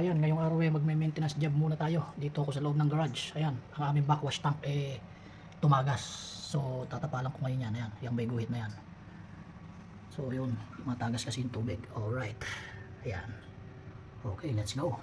kabayan, ngayong araw ay magme-maintenance job muna tayo. Dito ako sa loob ng garage. Ayan, ang aming backwash tank eh tumagas. So tatapalan ko ngayon yan. Ayan, yung may guhit na yan. So yun, matagas kasi yung tubig. Alright. Ayan. Okay, let's go.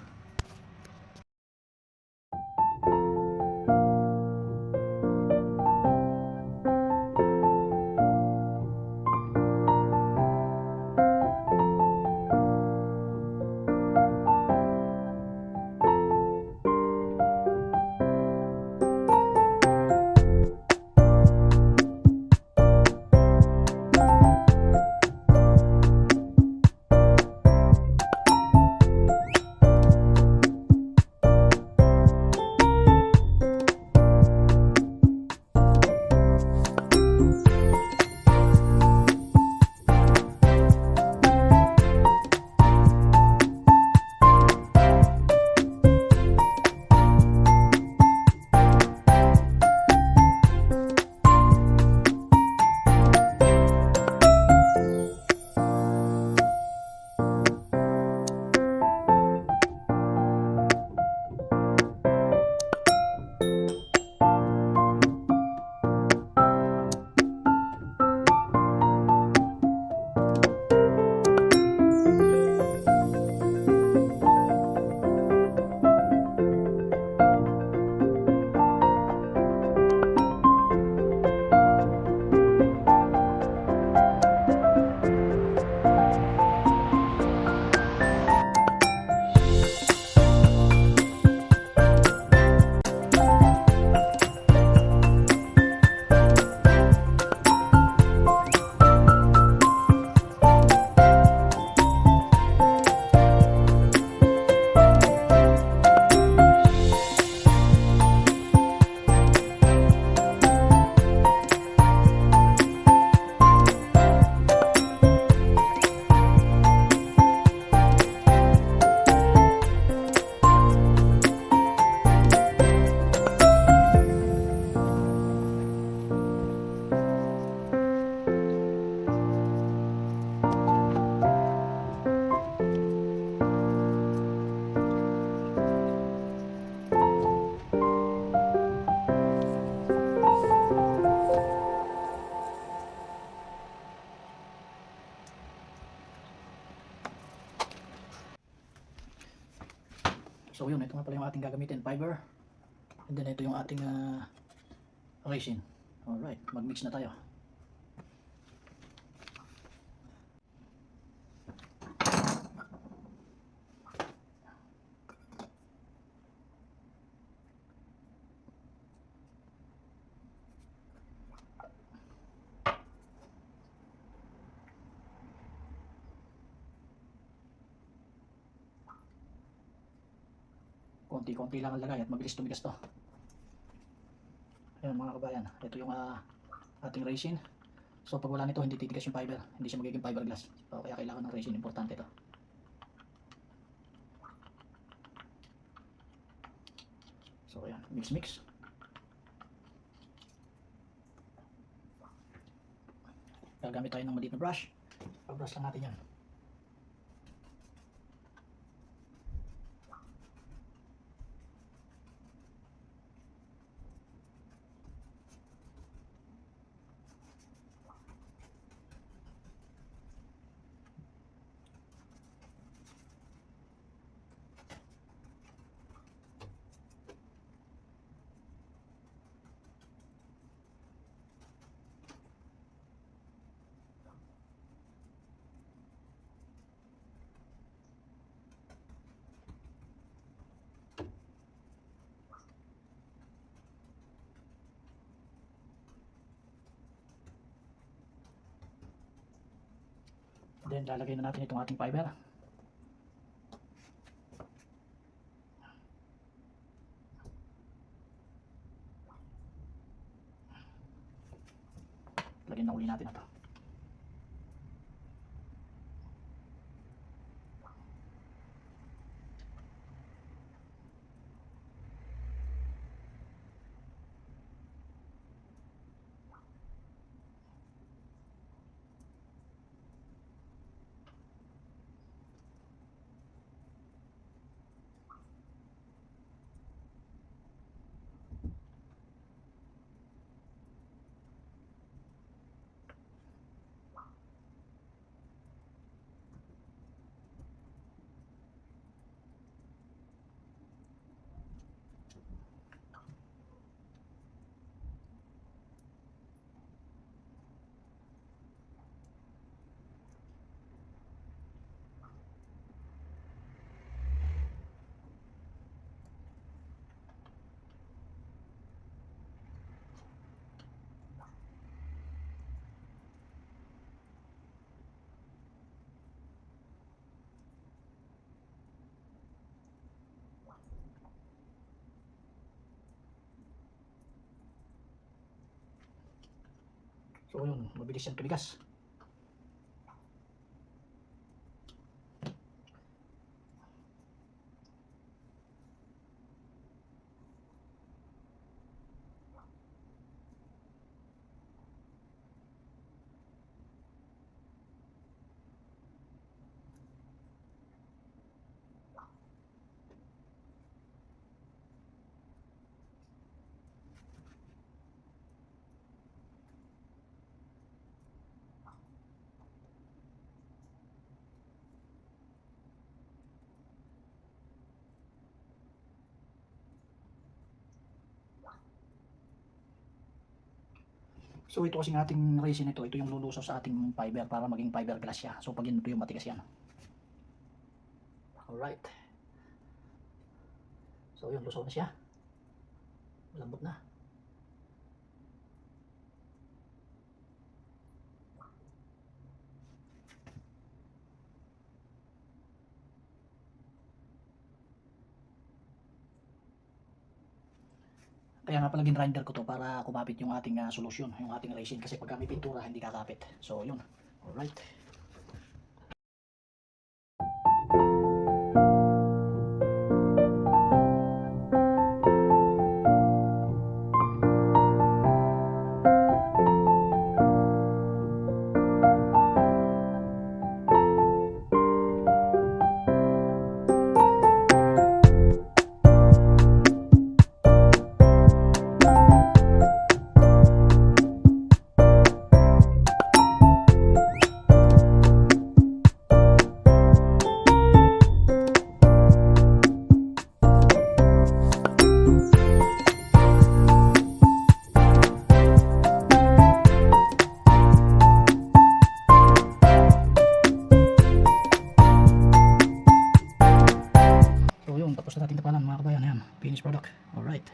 So yun, ito nga pala yung ating gagamitin, fiber. And then ito yung ating uh, resin. Alright, mag-mix na tayo. Konti-konti lang ang lagay at mabilis tumigas to. Ayan mga kabayan, ito yung ah, ating resin. So pag wala nito, hindi titigas yung fiber. Hindi siya magiging fiberglass. So kaya kailangan ng resin, importante to. So ayan, mix mix. Gagamit tayo ng maliit na brush. Pag-brush lang natin yan. Then lalagay na natin itong ating fiber. Lagyan na uli natin ito. So yun, mabilis yan tumigas. So ito kasing ating resin ito, ito yung lulusaw sa ating fiber para maging fiberglass siya. So pag ito yung matigas yan. Alright. So yun, lusaw na siya. Malambot na. Kaya nga pala grinder ko to para kumapit yung ating ah, solusyon, yung ating resin kasi pag may pintura hindi kakapit. So yun. Alright. Tapos na natin tapalan mga kabayan. Ayan, finished product. Alright.